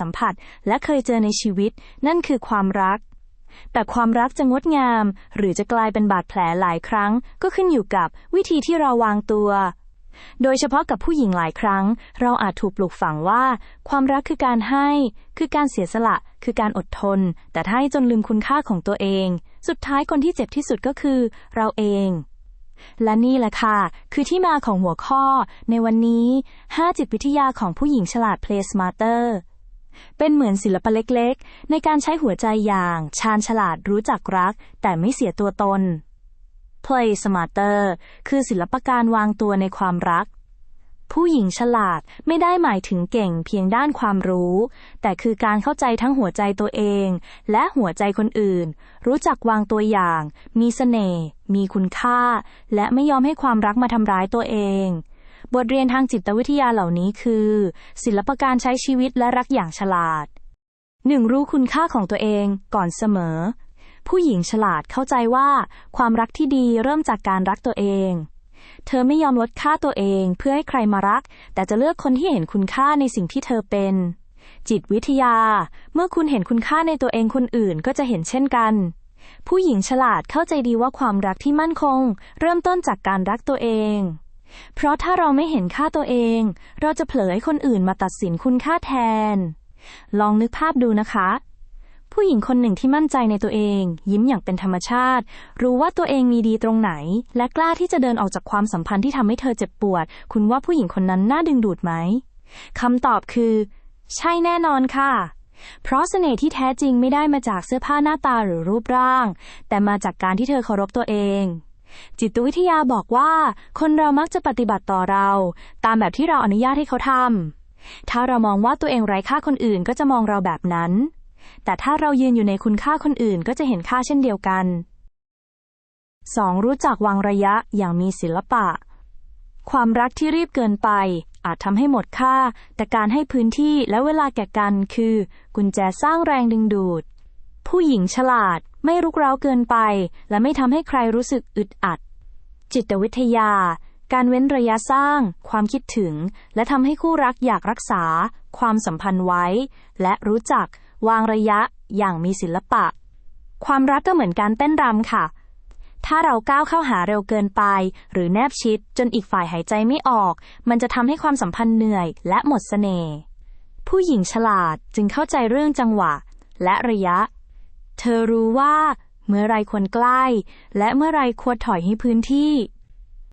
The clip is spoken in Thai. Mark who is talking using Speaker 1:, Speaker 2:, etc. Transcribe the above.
Speaker 1: สัมผัสและเคยเจอในชีวิต นั่นคือความรัก แต่ความรักจะงดงาม หรือจะกลายเป็นบาดแผลหลายครั้ง ก็ขึ้นอยู่กับวิธีที่เราวางตัว โดยเฉพาะกับผู้หญิงหลายครั้ง เราอาจถูกปลูกฝังว่า ความรักคือการให้ คือการเสียสละ คือการอดทน แต่ถ้าให้จนลืมคุณค่าของตัวเอง สุดท้ายคนที่เจ็บที่สุดก็คือ เราเองและนี่แหละค่ะ คือที่มาของหัวข้อ ในวันนี้ 5 จิตวิทยาของผู้หญิงฉลาด Play Smarter เป็นเหมือนศิลปะเล็กๆ ในการใช้หัวใจอย่างชาญฉลาดรู้จักรัก แต่ไม่เสียตัวตน Play Smarter คือศิลปะการวางตัวในความรัก ผู้หญิงฉลาดไม่ได้หมายถึงเก่งเพียงด้านความรู้ แต่คือการเข้าใจทั้งหัวใจตัวเอง และหัวใจคนอื่น รู้จักวางตัวอย่าง มีเสน่ห์ มีคุณค่า และไม่ยอมให้ความรักมาทำร้ายตัวเอง บทเรียนทางจิตวิทยาเหล่านี้คือ ศิลปะการใช้ชีวิตและรักอย่างฉลาด 1. รู้คุณค่าของตัวเองก่อนเสมอ ผู้หญิงฉลาดเข้าใจว่า ความรักที่ดีเริ่มจากการรักตัวเอง เธอไม่ยอมลดค่าตัวเองเพื่อให้ใครมารัก แต่จะเลือกคนที่เห็นคุณค่าในสิ่งที่เธอเป็น จิตวิทยา เมื่อคุณเห็นคุณค่าในตัวเองคนอื่นก็จะเห็นเช่นกันผู้หญิงฉลาดเข้าใจดีว่าความรักที่มั่นคง เริ่มต้นจากการรักตัวเอง เพราะถ้าเราไม่เห็นค่าตัวเอง เราจะเผลอให้คนอื่นมาตัดสินคุณค่าแทน ลองนึกภาพดูนะคะ ผู้หญิงคนหนึ่งที่มั่นใจในตัวเอง ยิ้มอย่างเป็นธรรมชาติ รู้ว่าตัวเองมีดีตรงไหน และกล้าที่จะเดินออกจากความสัมพันธ์ที่ทำให้เธอเจ็บปวด คุณว่าผู้หญิงคนนั้นน่าดึงดูดไหมคำตอบคือ ใช่แน่นอนค่ะเพราะเสน่ห์ที่แท้จริงไม่ได้มาจากเสื้อผ้าหน้าตาหรือรูปร่าง แต่มาจากการที่เธอเคารพตัวเอง จิตวิทยาบอกว่า คนเรามักจะปฏิบัติต่อเรา ตามแบบที่เราอนุญาตให้เขาทำถ้าเรามองว่าตัวเองไร้ค่าคนอื่นก็จะมองเราแบบนั้น แต่ถ้าเรายืนอยู่ในคุณค่าคนอื่นก็จะเห็นค่าเช่นเดียวกัน 2. รู้จักวางระยะอย่างมีศิลปะ ความรักที่รีบเกินไป อาจทำให้หมดค่า แต่การให้พื้นที่และเวลาแก่กันคือ กุญแจสร้างแรงดึงดูด ผู้หญิงฉลาดไม่รุกเร้าเกินไป และไม่ทำให้ใครรู้สึกอึดอัด จิตวิทยา การเว้นระยะสร้าง ความคิดถึง และทำให้คู่รักอยากรักษา ความสัมพันธ์ไว้ และรู้จัก วางระยะอย่างมีศิลปะ ความรักก็เหมือนการเต้นรำค่ะ ถ้าเราก้าวเข้าหาเร็วเกินไป หรือแนบชิดจนอีกฝ่ายหายใจไม่ออก มันจะทำให้ความสัมพันธ์เหนื่อยและหมดเสน่ห์ผู้หญิงฉลาดจึงเข้าใจเรื่องจังหวะ และระยะ เธอรู้ว่าเมื่อไรควรใกล้ และเมื่อไรควรถอยให้พื้นที่